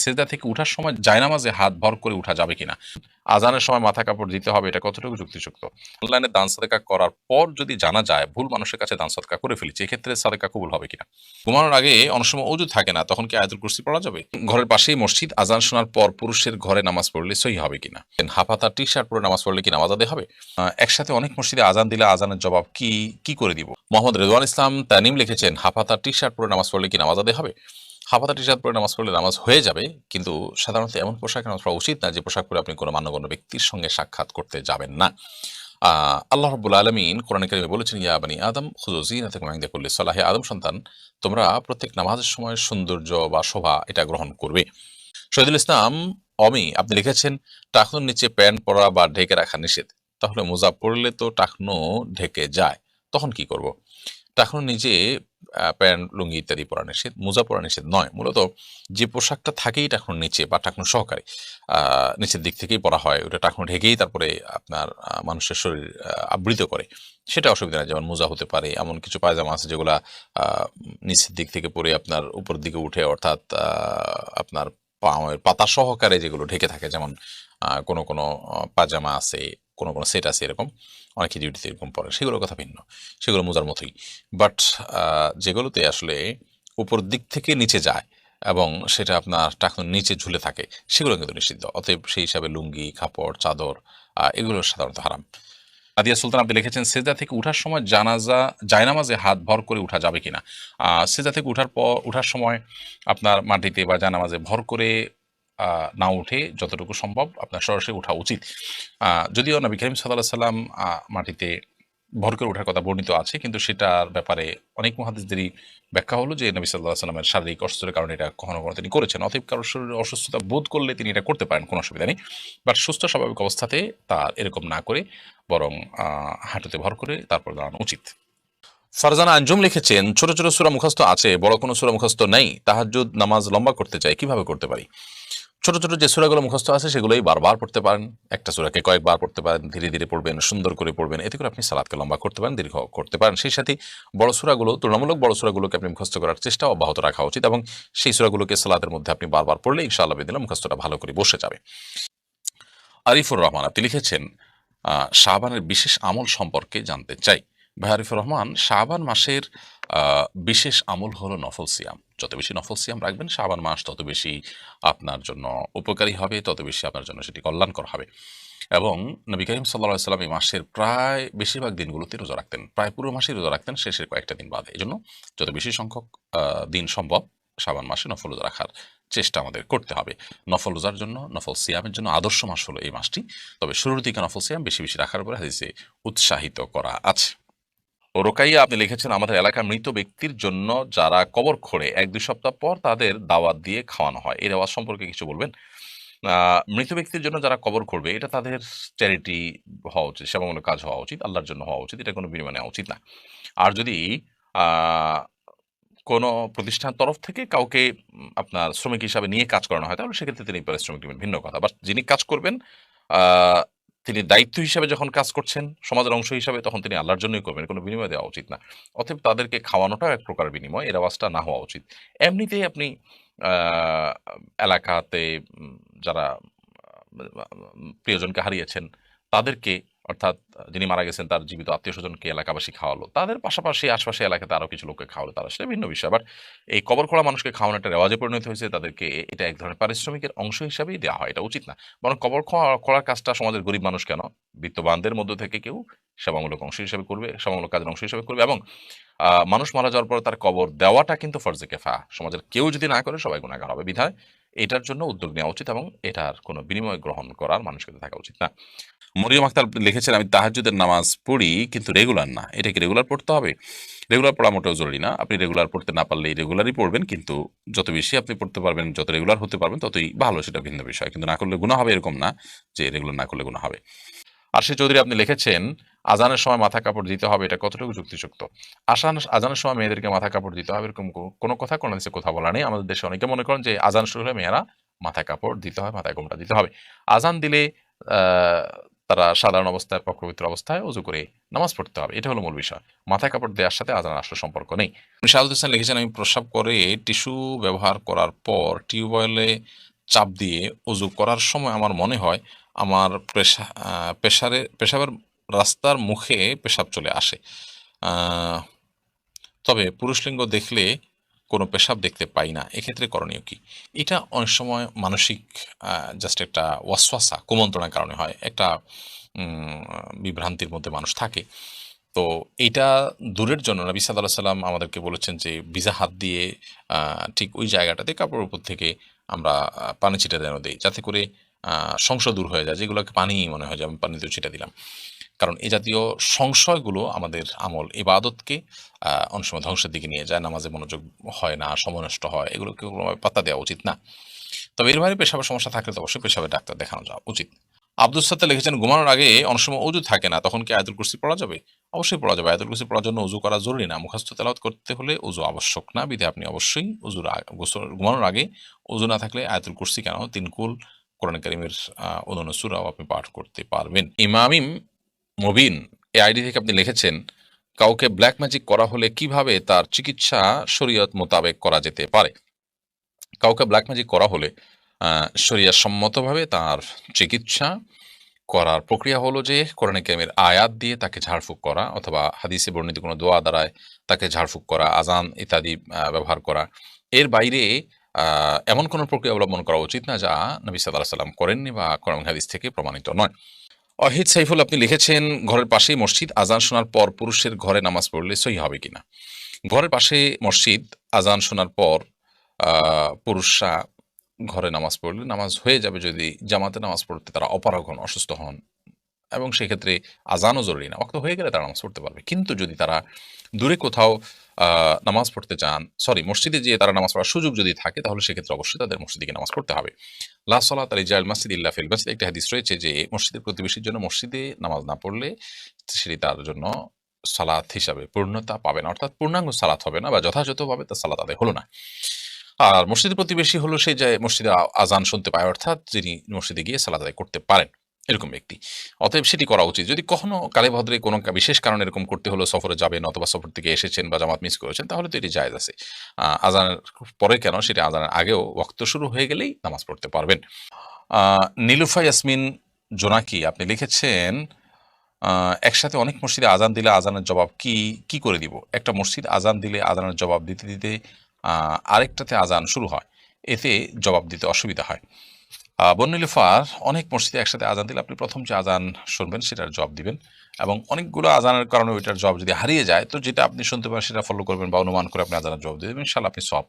সেজদা থেকে উঠার সময় জায়নামাজে হাত ভর করে উঠা যাবে কিনা? আজানের সময় মাথা কাপড় দিতে হবে, এটা কতটুকু যুক্তিযুক্ত? অনলাইনে দান সাদেকা করার পর যদি জানা যায় ভুল মানুষের কাছে দান সাদকা করে ফেলেছি এক্ষেত্রে সাদেকা কবুল হবে কিনা? ঘুমানোর আগে অনেক সময় অজু থাকে না, তখন কি আয়াতুল কুরসি পড়া যাবে? ঘরের পাশেই মসজিদ, আজান শোনার পর পুরুষের ঘরে নামাজ পড়লে সহি হবে কিনা? হাফাতা টি শার্ট পরে নামাজ পড়লে কি নামাজ আদায় হবে? একসাথে অনেক মসজিদে আজান দিলে আজানের জবাব কি কি করে দিব? মোহাম্মদ রেদওয়ান ইসলাম তানিম লিখেছেন, হাফাতা টি শার্ট পরে নামাজ পড়লে কি নামাজ আদায় হবে? হাফাতা টি শার্ট পরে নামাজ পড়লে নামাজ হয়ে যাবে, কিন্তু সাধারণত এমন পোশাক নামাজ পড়া উচিত না যে পোশাক পরে আপনি কোনো মান্যগণ্য ব্যক্তির সঙ্গে সাক্ষাৎ করতে যাবেন না। আল্লাহ রব্বুল আলমিন কোরআন কারিমে বলেছেন, ইয়া বানি আদম খুজুজি না থেকে মাহিদা করলে সালাহে। আদম সন্তান, তোমরা প্রত্যেক নামাজের সময় সৌন্দর্য বা শোভা এটা গ্রহণ করবে। শহীদুল ইসলাম, অমি, আপনি লিখেছেন, টাকনুর নিচে প্যান্ট পরা বা ঢেকে রাখা নিষেধ। তাহলে মোজা পরলে তো টাকনো ঢেকে যায়, তখন কি করব? নিচে আহ, প্যান্ট লুঙ্গি ইত্যাদি পরা নিষেধ মোজা পরা নিষেধ নয়। মূলত যে পোশাকটা থাকেই টাকনুর নিচে বা টাকনু সহকারে। নিচের দিক থেকেই পরা হয় ওটা টাকনু ঢেকেই তারপরে আপনার মানুষের শরীর আবৃত করে। সেটা অসুবিধা নেই যেমন মোজা হতে পারে এমন কিছু পায়জামা আছে যেগুলা নিচের দিক থেকে পরে আপনার উপর দিকে উঠে অর্থাৎ আপনার পাতা সহকারে যেগুলো ঢেকে থাকে যেমন কোনো কোনো পাজামা আছে কোনো কোনো সেট আছে এরকম, অনেকে ডিউটিতে এরকম পড়ে, সেগুলোর কথা ভিন্ন, সেগুলো মোজার মতোই। বাট যেগুলোতে আসলে উপর দিক থেকে নিচে যায় এবং সেটা আপনার টাকনুর নিচে ঝুলে থাকে, সেগুলো কিন্তু নিষিদ্ধ। অতএব সেই হিসাবে লুঙ্গি, কাপড়, চাদর এগুলো সাধারণত হারাম। আদিয়া সুলতান, আপনি লিখেছেন সেজা থেকে উঠার সময় জানাজা, জায়নামাজে হাত ভর করে উঠা যাবে কিনা? সেজা থেকে উঠার পর, উঠার সময় আপনার মাটিতে বা জানামাজে ভর করে না উঠে যতটুকু সম্ভব আপনার সরাসরি ওঠা উচিত। যদিও নবী করিম সাল্লাহ সাল্লাম মাটিতে ভর করে ওঠার কথা বর্ণিত আছে, কিন্তু সেটার ব্যাপারে অনেক মহাদেশদেরই ব্যাখ্যা হলো যে নবী সাল্লাহ সাল্লামের শারীরিক অসুস্থতার কারণে এটা কখনো কখনো তিনি করেছেন। অতএব কারোর শরীরে অসুস্থতা বোধ করলে তিনি এটা করতে পারেন, কোনো অসুবিধা নেই। বাট সুস্থ স্বাভাবিক অবস্থাতে তার এরকম না করে, বরং হাঁটুতে ভর করে তারপর দাঁড়ানো উচিত। ফারজানা আঞ্জুম লিখেছেন, ছোট ছোট সুরা মুখস্থ আছে, বড় কোনো সুরা মুখস্থ নেই, তাহাজ্জুদ নামাজ লম্বা করতে চাই, কীভাবে করতে পারি? ছোট ছোট যে সুরাগুলো মুখস্থ আছে সেগুলোই বারবার পড়তে পারেন। একটা সুরাকে কয়েকবার পড়তে পারেন ধীরে ধীরে পড়বেন সুন্দর করে পড়বেন। এতে করে আপনি সালাদকে লম্বা করতে পারেন দীর্ঘ করতে পারেন। সেই সাথে বড় সুরাগুলো তুলনামূলক বড় সুরাগুলোকে আপনি মুখস্থ করার চেষ্টা অব্যাহত রাখা উচিত এবং সেই সুরাগুলোকে সালাদের মধ্যে আপনি বারবার পড়লে ইনশাআল্লাহ দিলে মুখস্থটা ভালো করে বসে যাবে। আরিফুর রহমান আপনি লিখেছেন আহ, শাবানের বিশেষ আমল সম্পর্কে জানতে চাই। ভাই আরিফুর রহমান শাবান মাসের বিশেষ আমল হলো নফল সিয়াম। যত বেশি নফল সিয়াম রাখবেন শাবান মাস তত বেশি আপনার জন্য উপকারী হবে, তত বেশি আপনার জন্য সেটি কল্যাণকর হবে। এবং নবী করিম সাল্লা সাল্লাম এই মাসের প্রায় বেশিরভাগ দিনগুলোতে রোজা রাখতেন। প্রায় পুরো মাসেই রোজা রাখতেন, শেষের কয়েকটা দিন বাদে। এই জন্য যত বেশি সংখ্যক দিন সম্ভব শাবান মাসে নফল রোজা রাখার চেষ্টা আমাদের করতে হবে। নফল রোজার জন্য, নফল সিয়ামের জন্য আদর্শ মাস হলো এই মাসটি। তবে শুরুর দিকে নফল সিয়াম বেশি বেশি রাখার উপরে হাদিসে উৎসাহিত করা আছে। রোকাইয়া আপনি লিখেছেন, আমাদের এলাকার মৃত ব্যক্তির জন্য যারা কবর খোঁড়ে, এক দুই সপ্তাহ পর তাদের দাওয়াত দিয়ে খাওয়ানো হয়। এই দাওয়াত সম্পর্কে কিছু বলবেন? মৃত ব্যক্তির জন্য যারা কবর করবে এটা তাদের চ্যারিটি হওয়া উচিত, সেবামূলক কাজ হওয়া উচিত, আল্লাহর জন্য হওয়া উচিত, এটা কোনো বিনিময় নেওয়া উচিত না। আর যদি কোনো প্রতিষ্ঠান তরফ থেকে কাউকে আপনার শ্রমিক হিসাবে নিয়ে কাজ করানো হয়, তাহলে সেক্ষেত্রে তিনি পারিশ্রমিক নেবেন, ভিন্ন কথা। বাট যিনি কাজ করবেন তিনি দায়িত্ব হিসাবে যখন কাজ করছেন, সমাজের অংশ হিসাবে তখন তিনি আল্লাহর জন্যই করবেন, কোনো বিনিময় দেওয়া উচিত না। অতএব তাদেরকে খাওয়ানোটাও এক প্রকার বিনিময়, এর আওয়াজটা না হওয়া উচিত। এমনিতেই আপনি এলাকাতে যারা প্রিয়জনকে হারিয়েছেন, তাদেরকে অর্থাৎ যিনি মারা গেছেন তার জীবিত আত্মীয় স্বজনকে এলাকাবাসী খাওয়ালো। তাদের পাশাপাশি আশপাশে এলাকাতে আরও কিছু লোককে খাওয়ালো। তারা সেটা ভিন্ন বিষয়। আবার এই কবর খোলা মানুষকে খাওয়ানো একটা রেওয়াজে পরিণত হয়েছে। তাদেরকে এটা এক ধরনের পারিশ্রমিকের অংশ হিসাবেই দেওয়া হয়। এটা উচিত না। বরং কবর খোলার কাজটা সমাজের গরিব মানুষ কেন? বিত্তবানদের মধ্য থেকে কেউ সেবামূলক অংশ হিসাবে করবে, সেবামূলক কাজের অংশ হিসাবে করবে এবং মানুষ মারা যাওয়ার পর তার কবর দেওয়াটা কিন্তু ফরজে কেফা। সমাজের কেউ যদি না করে সবাই গুণাগার হবে। বিধায় এটার জন্য উদ্যোগ নেওয়া উচিত এবং এটার কোনো বিনিময় গ্রহণ করার মানুষ কিন্তু থাকা উচিত না। মরিয়ম আক্তার লিখেছেন, আমি তাহাজ্জুদের নামাজ পড়ি, কিন্তু রেগুলার না। এটা কি রেগুলার পড়তে হবে? রেগুলার পড়া মোটেও জরুরি না। আপনি রেগুলার পড়তে না পারলে রেগুলারই পড়বেন, কিন্তু যত বেশি আপনি পড়তে পারবেন, যত রেগুলার হতে পারবেন, ততই ভালো, সেটা ভিন্ন বিষয়। কিন্তু না করলে গুণা হবে এরকম না যে রেগুলার না করলে গুণা হবে। আর সে চৌধুরী আপনি লিখেছেন, আজানের সময় মাথা কাপড় দিতে হবে। এটা কতটুকু যুক্তিযুক্ত? আসান আজানের সময় মেয়েদেরকে মাথা কাপড় দিতে হবে এরকম কোনো কথা, কোনো দেশে কথা বলা নেই। আমাদের দেশে অনেকে মনে করেন যে আজান শুরু হলে মেয়েরা মাথা কাপড় দিতে হয়, মাথায় গোমটা দিতে হবে। আজান দিলে তারা সাধারণ অবস্থায় পক্রবিত্র অবস্থায় উজু করে নামাজ পড়তে হবে। এটা হলো মূল বিষয়। মাথায় কাপড় দেওয়ার সাথে আজান আসলে সম্পর্ক নেই। শাহাদুল হোসেন লিখেছেন, আমি প্রস্রাব করে টিস্যু ব্যবহার করার পর টিউবওয়েলে চাপ দিয়ে উজু করার সময় আমার মনে হয় আমার পেশা পেশারে, পেশাবের রাস্তার মুখে পেশাব চলে আসে। তবে পুরুষলিঙ্গ দেখলে কোনো পেশাব দেখতে পাই না। এক্ষেত্রে করণীয় কি? এটা অনেক সময় মানসিক জাস্ট একটা ওয়াসওয়াসা, কুমন্ত্রণার কারণে হয়। একটা বিভ্রান্তির মধ্যে মানুষ থাকে। তো এইটা দূরের জন্য নবী সাল্লাহ সাল্লাম আমাদেরকে বলেছেন যে, ভিজা হাত দিয়ে ঠিক ওই জায়গাটাতে কাপড়ের উপর থেকে আমরা পানি ছিটা যেন দিই। যাতে করে সংশয় দূর হয়ে যায়। যেগুলোকে পানি মনে হয় যে আমি পানি পানিতে ছিটা দিলাম। কারণ এ জাতীয় সংশয়গুলো আমাদের আমল ইবাদতকে অনেক সময় ধ্বংসের দিকে নিয়ে যায়, নামাজে মনোযোগ হয় না, সময় নষ্ট হয়, এগুলোকে কোনোভাবে পাত্তা দেওয়া উচিত না। তবে এর বাইরে পেশাবের সমস্যা থাকলে তো অবশ্যই পেশাবের ডাক্তার দেখানো যাওয়া উচিত। আব্দুল সাত্তা লিখেছেন, ঘুমানোর আগে অনেক সময় অজু থাকে না, তখন কি আয়াতুল কুরসি পড়া যাবে? অবশ্যই পড়া যাবে। আয়াতুল কুরসি পড়ার জন্য উজু করা জরুরি না। মুখস্থ তেলাওয়াত করতে হলে উজু আবশ্যক না, বিধে আপনি অবশ্যই গোসল, ঘুমানোর আগে উজু না থাকলে আয়াতুল কুরসি কেন? তিনকুল কোরআন কারিমের অন্যান্য সুরাও আপনি পাঠ করতে পারবেন। ইমামিম মবিন, এই আইডি থেকে আপনি লিখেছেন, কাউকে ব্ল্যাক ম্যাজিক করা হলে কীভাবে তার চিকিৎসা শরীয়ত মোতাবেক করা যেতে পারে? কাউকে ব্ল্যাক ম্যাজিক করা হলে শরিয়া সম্মতভাবে তার চিকিৎসা করার প্রক্রিয়া হলো যে, কোরআনে কেমের আয়াত দিয়ে তাকে ঝাড়ফুঁক করা অথবা হাদিসে বর্ণিত কোনো দোয়া দ্বারায় তাকে ঝাড়ফুঁক করা আজান ইত্যাদি ব্যবহার করা। এর বাইরে এমন কোনো প্রক্রিয়া অবলম্বন করা উচিত না যা নবী সাল্লাহ সাল্লাম করেননি বা কোরআন হাদিস থেকে প্রমাণিত নয়। অহিদ সাইফুল, আপনি লিখেছেন, ঘরের পাশেই মসজিদ, আজান শোনার পর পুরুষের ঘরে নামাজ পড়লে সই হবে কিনা? ঘরের পাশে মসজিদ, আজান শোনার পর পুরুষরা ঘরে নামাজ পড়লে নামাজ হয়ে যাবে যদি জামাতে নামাজ পড়তে তারা অপারগণ, অসুস্থ হন। এবং সেক্ষেত্রে আজানও জরুরি না। ওয়াক্ত হয়ে গেলে তারা নামাজ পড়তে পারবে। কিন্তু যদি তারা দূরে কোথাও নামাজ পড়তে চান, সরি, মসজিদে যেয়ে তারা নামাজ পড়ার সুযোগ যদি থাকে, তাহলে সেক্ষেত্রে অবশ্যই তাদের মসজিদে নামাজ পড়তে হবে। লা সলাত আলী জাল মাসিদ ইল্লা ফিল মাসিদ একটা হাদিস রয়েছে যে, মসজিদের প্রতিবেশীর জন্য মসজিদে নামাজ না পড়লে সেটি তার জন্য সালাত হিসাবে পূর্ণতা পাবে না। অর্থাৎ পূর্ণাঙ্গ সালাত হবে না বা যথাযথভাবে তার সালাত আদায় হলো না। আর মসজিদের প্রতিবেশী হলো সেই যে মসজিদে আজান শুনতে পায়, অর্থাৎ যিনি মসজিদে গিয়ে সালাত আদায় করতে পারেন। এরকম ব্যক্তি অতএব সেটি করা উচিত। যদি কখনো কালে ভদ্রে কোনো বিশেষ কারণে এরকম করতে হলো, সফরে যাবেন অথবা সফর থেকে এসেছেন বা জামাত মিস করেছেন, তাহলে তো এটি জায়েজ আছে। আজানের পরে কেন সেটি আজানের আগেও ওয়াক্ত শুরু হয়ে গেলেই নামাজ পড়তে পারবেন। নীলুফা ইয়াসমিন জোনাকি, আপনি লিখেছেন একসাথে অনেক মসজিদে আজান দিলে আজানের জবাব কি কি করে দিব? একটা মসজিদ আজান দিলে আজানের জবাব দিতে দিতে আরেকটাতে আজান শুরু হয়। এতে জবাব দিতে অসুবিধা হয়। বন্যলিফার অনেক মসজিদে একসাথে আজান দিলে আপনি প্রথম যে আজান শুনবেন, সেটার জব দিবেন এবং অনেকগুলো আজানের কারণে ওইটার জব যদি হারিয়ে যায়, তো যেটা আপনি শুনতে পারেন, সেটা ফলো করবেন বা অনুমান করে আপনি আজানের জব দিয়ে দেবেন। আপনি সব